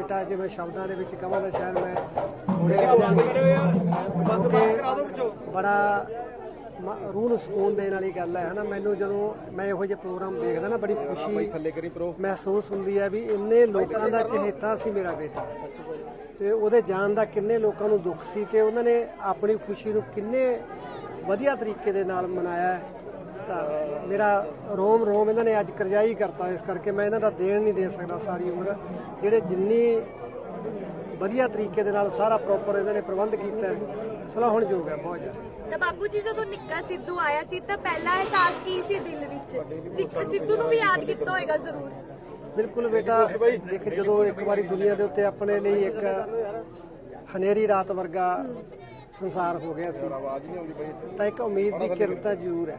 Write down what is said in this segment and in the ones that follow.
ਬੇਟਾ ਜੇ ਮੈਂ ਸ਼ਬਦਾਂ ਦੇ ਵਿੱਚ ਕਹਾਂ ਤਾਂ ਸ਼ਾਇਦ ਮੈਂ ਬੰਦ ਬੰਦ ਕਰਾ ਦਿਓ ਵਿੱਚੋਂ। ਬੜਾ ਰੂਹ ਨੂੰ ਸਕੂਨ ਦੇਣ ਵਾਲੀ ਗੱਲ ਹੈ ਹਨਾ? ਮੈਨੂੰ ਜਦੋਂ ਮੈਂ ਇਹੋ ਜਿਹੇ ਪ੍ਰੋਗਰਾਮ ਦੇਖਦਾ ਨਾ ਬੜੀ ਖੁਸ਼ੀ ਮਹਿਸੂਸ ਹੁੰਦੀ ਹੈ ਵੀ ਇੰਨੇ ਲੋਕਾਂ ਦਾ ਚਹੇਤਾ ਸੀ ਮੇਰਾ ਬੇਟਾ। ਤੇ ਉਹਦੇ ਜਾਣ ਦਾ ਕਿੰਨੇ ਲੋਕਾਂ ਨੂੰ ਦੁੱਖ ਸੀ ਤੇ ਉਹਨਾਂ ਨੇ ਆਪਣੀ ਖੁਸ਼ੀ ਨੂੰ ਕਿੰਨੇ ਵਧੀਆ ਤਰੀਕੇ ਦੇ ਨਾਲ ਮਨਾਇਆ ਹੈ। ਤਾਂ ਮੇਰਾ ਰੋਮ ਰੋਮ ਇਹਨਾਂ ਨੇ ਅੱਜ ਕਰਜਾਈ ਕਰਤਾ। ਇਸ ਕਰਕੇ ਮੈਂ ਇਹਨਾਂ ਦਾ ਦੇਣ ਨਹੀਂ ਦੇ ਸਕਦਾ ਸਾਰੀ ਉਮਰ। ਜਿਹੜੇ ਜਿੰਨੀ ਵਧੀਆ ਤਰੀਕੇ ਦੇ ਨਾਲ ਸਾਰਾ ਪ੍ਰੋਪਰ ਇਹਨਾਂ ਨੇ ਪ੍ਰਬੰਧ ਕੀਤਾ ਸਲਾਹੁਣਯੋਗ ਹੈ ਬਹੁਤ ਜ਼ਿਆਦਾ। ਤਾਂ ਬਾਪੂ ਜੀ ਜਦੋਂ ਨਿੱਕਾ ਸਿੱਧੂ ਆਇਆ ਸੀ ਤਾਂ ਪਹਿਲਾ ਅਹਿਸਾਸ ਕੀ ਸੀ ਦਿਲ ਵਿੱਚ? ਸਿੱਖ ਸਿੱਧੂ ਨੂੰ ਵੀ ਯਾਦ ਕੀਤਾ ਹੋਏਗਾ ਜ਼ਰੂਰ। ਬਿਲਕੁਲ ਬੇਟਾ ਦੇਖ ਜਦੋਂ ਇੱਕ ਵਾਰੀ ਦੁਨੀਆ ਦੇ ਉੱਤੇ ਆਪਣੇ ਲਈ ਇੱਕ ਹਨੇਰੀ ਰਾਤ ਵਰਗਾ ਸੰਸਾਰ ਹੋ ਗਿਆ ਸੀ ਤਾਂ ਇੱਕ ਉਮੀਦ ਦੀ ਕਿਰਨ ਤਾਂ ਜ਼ਰੂਰ ਹੈ।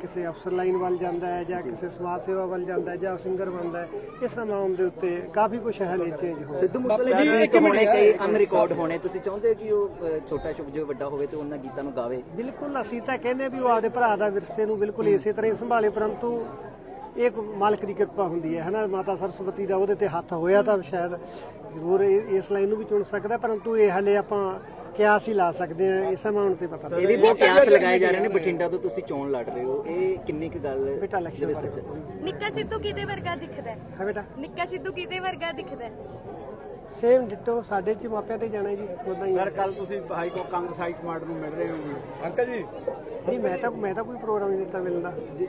ਕਿਸੇ ਅਫਸਰ ਲਾਈਨ ਵੱਲ ਜਾਂਦਾ ਹੈ ਜਾਂ ਕਿਸੇ ਸਮਾਜ ਸੇਵਾ ਵੱਲ ਜਾਂਦਾ ਹੈ ਜਾਂ ਸਿੰਗਰ ਬਣਦਾ ਹੈ ਇਸ ਨਾਮ ਦੇ ਉੱਤੇ ਕਾਫੀ ਕੁਝ ਹਲੇ ਚੇਂਜ ਹੋ ਸਿੱਧੂ ਮੂਸੇਵਾਲੇ ਦੇ ਗੀਤ ਹੋਣੇ ਕਈ ਅਨਰਿਕਾਰਡ ਹੋਣੇ। ਤੁਸੀਂ ਚਾਹੁੰਦੇ ਹੋ ਕਿ ਉਹ ਛੋਟਾ ਸ਼ੁਭ ਜੋ ਵੱਡਾ ਹੋਵੇ ਤੇ ਉਹਨਾਂ ਗੀਤਾਂ ਨੂੰ ਗਾਵੇ? ਬਿਲਕੁਲ ਅਸੀਂ ਤਾਂ ਕਹਿੰਦੇ ਵੀ ਉਹ ਆਪਦੇ ਭਰਾ ਦਾ ਵਿਰਸੇ ਨੂੰ ਬਿਲਕੁਲ ਇਸੇ ਤਰ੍ਹਾਂ ਹੀ ਸੰਭਾਲੇ ਪਰੰਤੂ ਇਹ ਮਾਲਕ ਦੀ ਕਿਰਪਾ ਹੁੰਦੀ ਹੈ ਹਨਾ? ਮਾਤਾ ਸਰਸਵਤੀ ਦਾ ਉਹਦੇ ਤੇ ਹੱਥ ਹੋਇਆ ਤਾਂ ਸ਼ਾਇਦ ਜ਼ਰੂਰ ਇਸ ਲਾਈਨ ਨੂੰ ਵੀ ਚੁਣ ਸਕਦਾ ਪਰੰਤੂ ਇਹ ਹਲੇ ਆਪਾਂ ਕਿਆਸ ਹੀ ਲਾ ਸਕਦੇ ਹਾਂ ਇਸ ਅਮਾਉਂਟ ਤੇ ਪਤਾ ਇਹ ਵੀ ਬਹੁਤ ਕਿਆਸ ਲਗਾਏ ਜਾ ਰਹੇ ਨੇ ਬਠਿੰਡਾ ਤੋਂ ਤੁਸੀਂ ਚੋਣ ਲੜ ਰਹੇ ਹੋ। ਇਹ ਕਿੰਨੀ ਕੁ ਗੱਲ ਬੇਟਾ ਸੱਚ? ਨਿੱਕਾ ਸਿੱਧੂ ਕਿਹਦੇ ਵਰਗਾ ਦਿਖਦਾ ਹੈ? ਹੈ ਬੇਟਾ। ਨਿੱਕਾ ਸਿੱਧੂ ਕਿਹਦੇ ਵਰਗਾ ਦਿਖਦਾ ਹੈ? ਸੇਮ ਡਿਟੋ ਸਾਡੇ ਚ ਮਾਪਿਆਂ ਤੇ ਜਾਣਾ ਜੀ ਉਦਾਂ ਹੀ ਸਰ ਕੱਲ ਤੁਸੀਂ ਹਾਈ ਕੋ ਕਾਂਗਰਸ ਹਾਈ ਕਮਾਂਡ ਨੂੰ ਮਿਲ ਰਹੇ ਹੋ ਜੀ। ਅੰਕਲ ਜੀ ਨਹੀਂ ਮੈਂ ਤਾਂ ਮੈਂ ਤਾਂ ਕੋਈ ਪ੍ਰੋਗਰਾਮ ਨਹੀਂ ਦਿੱਤਾ ਮਿਲਦਾ ਜੀ।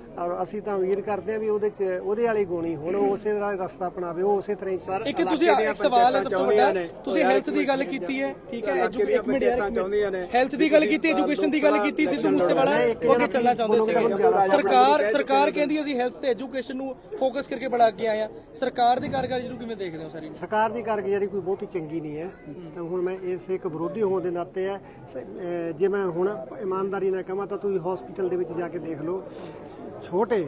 ਔਰ ਅਸੀਂ ਤਾਂ ਉਮੀਦ ਕਰਦੇ ਹਾਂ ਵੀ ਉਹਦੇ ਚ ਉਹਦੇ ਵਾਲੀ ਗੋਣੀ ਹੁਣ ਉਸੇ ਤਰ੍ਹਾਂ ਰਸਤਾ ਅਪਣਾਵੇ ਉਹ ਉਸੇ ਤਰ੍ਹਾਂ ਹੀ ਚੱਲੇ। ਇੱਕ ਤੁਸੀਂ ਇੱਕ ਸਵਾਲ ਹੈ ਸਭ ਤੋਂ ਵੱਡਾ। ਤੁਸੀਂ ਹੈਲਥ ਦੀ ਗੱਲ ਕੀਤੀ ਹੈ? ਠੀਕ ਹੈ ਐਜੂਕੇਸ਼ਨ ਇੱਕ ਮਿੰਟ ਯਾਰ ਹੈਲਥ ਦੀ ਗੱਲ ਕੀਤੀ ਐਜੂਕੇਸ਼ਨ ਦੀ ਗੱਲ ਕੀਤੀ ਸਿੱਧੂ ਮੂਸੇਵਾਲਾ ਉਹ ਅੱਗੇ ਚੱਲਣਾ ਚਾਹੁੰਦੇ ਸੀਗੇ। ਸਰਕਾਰ ਸਰਕਾਰ ਕਹਿੰਦੀ ਅਸੀਂ ਹੈਲਥ ਤੇ ਐਜੂਕੇਸ਼ਨ ਨੂੰ ਫੋਕਸ ਕਰਕੇ ਬੜਾ ਅੱਗੇ ਆਏ ਆ ਸਰਕਾਰ ਦੀ ਕਾਰਗੁਜ਼ਾਰੀ ਨੂੰ ਕਿਵੇਂ ਦੇਖਦੇ ਹੋ ਸਾਰੀ ਸਰਕਾਰ ਦੀ ਕਾਰਗੁਜ਼ਾਰੀ ਕੋਈ ਬਹੁਤੀ ਚੰਗੀ ਨਹੀਂ ਹੈ। ਤਾਂ ਹੁਣ ਮੈਂ ਇਸ ਇੱਕ ਵਿਰੋਧੀ ਹੋਣ ਦੇ ਨਾਤੇ ਹੈ ਸ- ਜੇ ਮੈਂ ਹੁਣ ਇਮਾਨਦਾਰੀ ਨਾਲ ਕਹਾਂ ਤਾਂ ਤੁਸੀਂ ਹਸਪੀਟਲ ਦੇ ਵਿੱਚ ਜਾ ਕੇ ਦੇਖ ਲਓ। ਛੋਟੇ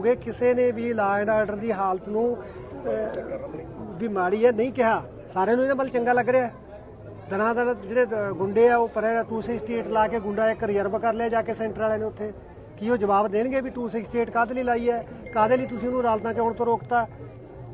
ਗਏ, ਕਿਸੇ ਨੇ ਵੀ ਲਾ ਐਂਡ ਆਰਡਰ ਦੀ ਹਾਲਤ ਨੂੰ ਵੀ ਮਾੜੀ ਹੈ, ਨਹੀਂ ਕਿਹਾ। ਸਾਰਿਆਂ ਨੂੰ ਇਹਨਾਂ ਵੱਲ ਚੰਗਾ ਲੱਗ ਰਿਹਾ ਦਰਾਂ ਦਾ ਜਿਹੜੇ ਗੁੰਡੇ ਆ, ਉਹ ਪਰੇ 268 ਲਾ ਕੇ ਗੁੰਡਾ ਇੱਕ ਰਿਜ਼ਰਵ ਕਰ ਲਿਆ ਜਾ ਕੇ ਸੈਂਟਰ ਵਾਲਿਆਂ ਨੇ ਉੱਥੇ। ਕੀ ਉਹ ਜਵਾਬ ਦੇਣਗੇ ਵੀ 268 ਕਾਹਦੇ ਲਈ ਲਾਈ ਹੈ? ਕਾਹਦੇ ਲਈ ਤੁਸੀਂ ਉਹਨੂੰ ਅਦਾਲਤਾਂ ਚ ਆਉਣ ਤੋਂ ਰੋਕਤਾ?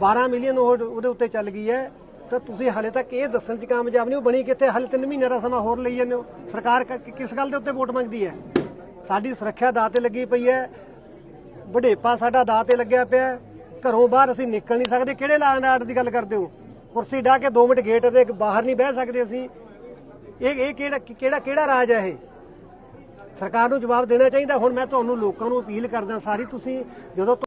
12 ਮਿਲੀਅਨ ਉਹ ਉਹਦੇ ਉੱਤੇ ਚੱਲ ਗਈ ਹੈ। ਤਾਂ ਤੁਸੀਂ ਹਾਲੇ ਤੱਕ ਇਹ ਦੱਸਣ 'ਚ ਕਾਮਯਾਬ ਨਹੀਂ ਹੋ, ਬਣੀ ਕਿੱਥੇ? ਹਾਲੇ 3 ਮਹੀਨਿਆਂ ਦਾ ਸਮਾਂ ਹੋਰ ਲਈ ਜਾਂਦੇ ਹੋ। ਸਰਕਾਰ ਕਿਸ ਗੱਲ ਦੇ ਉੱਤੇ ਵੋਟ ਮੰਗਦੀ ਹੈ? ਸਾਡੀ ਸੁਰੱਖਿਆ ਦਾਅ ਤੇ ਲੱਗੀ ਪਈ ਹੈ। ਵਡੇਪਾ ਸਾਡਾ ਦਾਅ ਤੇ ਲੱਗਿਆ ਪਿਆ ਘਰੋਂ ਬਾਹਰ ਅਸੀਂ ਨਿਕਲ ਨਹੀਂ ਸਕਦੇ। ਕਿਹੜੇ ਲਾਂਡ ਆਰਡਰ ਦੀ ਗੱਲ ਕਰਦੇ ਹੋ? ਕੁਰਸੀ ਢਾ ਕੇ 2 ਮਿੰਟ ਗੇਟ ਦੇ ਬਾਹਰ ਨਹੀਂ ਬਹਿ ਸਕਦੇ ਅਸੀਂ। ਇਹ ਇਹ ਕਿਹੜਾ ਕਿਹੜਾ ਕਿਹੜਾ ਰਾਜ ਹੈ ਇਹ? ਸਰਕਾਰ ਨੂੰ ਜਵਾਬ ਦੇਣਾ ਚਾਹੀਦਾ। ਹੁਣ ਮੈਂ ਤੁਹਾਨੂੰ ਲੋਕਾਂ ਨੂੰ ਅਪੀਲ ਕਰਦਾ, ਸਾਰੀ ਤੁਸੀਂ ਜਦੋਂ